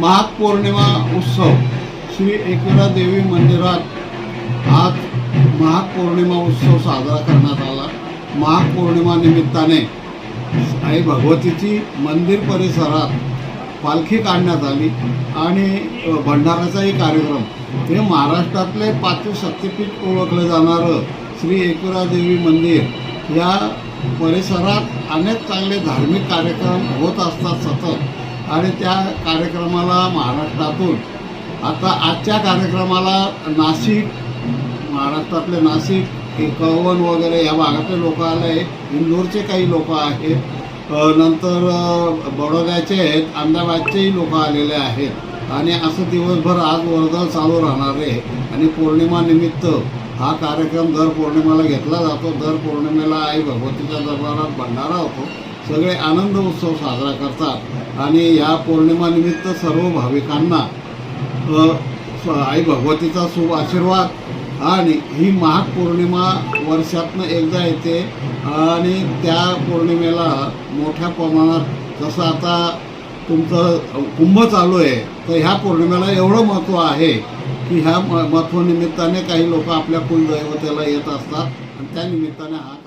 महापौर्णिमा उत्सव श्री एकविरा देवी मंदिरात आज महापौर्णिमा उत्सव साजरा करण्यात आला. महापौर्णिमा निमित्ताने आई भगवतीची मंदिर परिसरात पालखी काढण्यात आली आणि भंडाराचाही कार्यक्रम. हे महाराष्ट्रातले पाचवे शक्तिपीठ ओळखलं जाणारं श्री एकविरा देवी मंदिर या परिसरात अनेक चांगले धार्मिक कार्यक्रम होत असतात सतत. आणि त्या कार्यक्रमाला महाराष्ट्रातून आता आजच्या कार्यक्रमाला नाशिक महाराष्ट्रातले नाशिक हे कळवण वगैरे या भागातले लोक आले इंदोरचे काही लोक आहेत. नंतर बडोद्याचे आहेत. अहमदाबादचेही लोक आलेले आहेत. आणि असं दिवसभर आज वर्दळ चालू राहणार आहे. आणि पौर्णिमानिमित्त हा कार्यक्रम दर पौर्णिमेला घेतला जातो. दर पौर्णिमेला आई भगवतीच्या दरबारात भंडारा होतो. सगळे आनंद उत्सव साजरा करतात. आणि या पौर्णिमानिमित्त सर्व भाविकांना स- आई भगवतीचा शुभ आशीर्वाद आणि ही महाग पौर्णिमा वर्षातनं एकदा येते. आणि त्या पौर्णिमेला मोठ्या प्रमाणात जसं आता तुमचं कुंभ चालू आहे तर ह्या पौर्णिमेला एवढं महत्त्व आहे की ह्या म काही लोक आपल्या कुलदैवतेला येत असतात. आणि त्या निमित्ताने हा